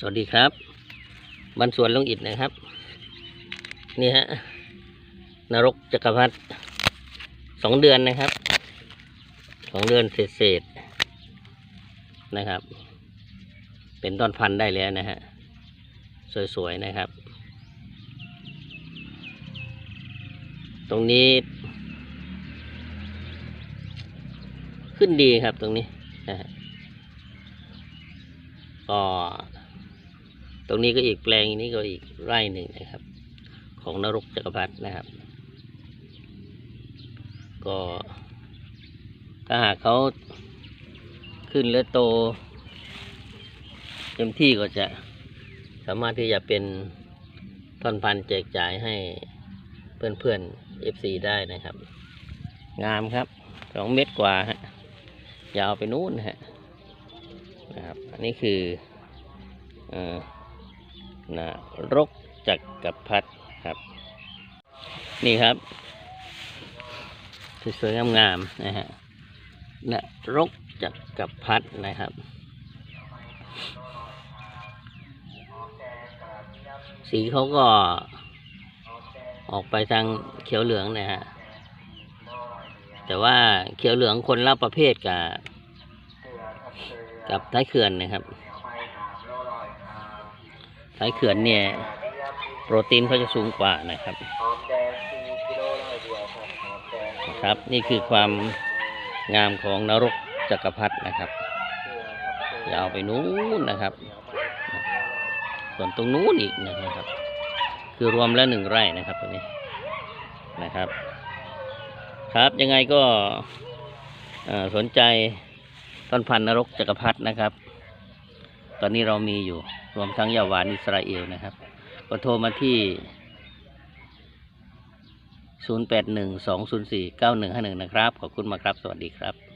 สวัสดีครับบ้านสวนลงอิดนะครับ นี่ฮะนรกจักรพรรดิสองเดือนนะครับสองเดือนเศษๆนะครับ เป็นต้นพันธุ์ได้แล้วนะฮะสวยๆนะครับ ตรงนี้ ขึ้นดีครับตรงนี้นะฮะก็ ตรงนี้ก็อีกแปลงนี้ก็อีกไร่หนึ่งนะครับ ของนรกจักรพรรดินะครับ ก็ถ้าหากเขาขึ้นและโตเต็มที่ก็จะสามารถที่จะเป็นท่อนพันธุ์แจกจ่ายให้เพื่อนๆ FC ได้นะครับ งามครับสองเม็ดกว่าฮะยาวไปนู้นฮะนะครับ อันนี้คือเอ่อ นะรกจักกับพัดครับ นี่ครับสวยๆงามๆนะฮะนะรกจักกับพัดนะครับ สีเขาก็ ออกไปทางเขียวเหลืองนะฮะแต่ว่าเขียวเหลืองคนละประเภทกับกับท้ายเขื่อนนะครับ ท้ายเขื่อนเนี่ย โปรตีนเขาจะสูงกว่านะครับครับนะครับ นี่คือความงามของนรกจักรพรรดินะครับอครับเอยาวไปนู้นนะครับ ส่วนตรงนู้นอีกนะครับ คือรวมแล้วหนึ่งไร่นะครับตัวนี้นะครับ ครับยังไงก็สนใจต้นพันธุ์นรกจักรพรรดินะครับ ตอนนี้เรามีอยู่ รวมทั้งยาหวานอิสราเอลนะครับ ก็โทรมาที่ 0812049151 นะครับ ขอบคุณมากครับ สวัสดีครับ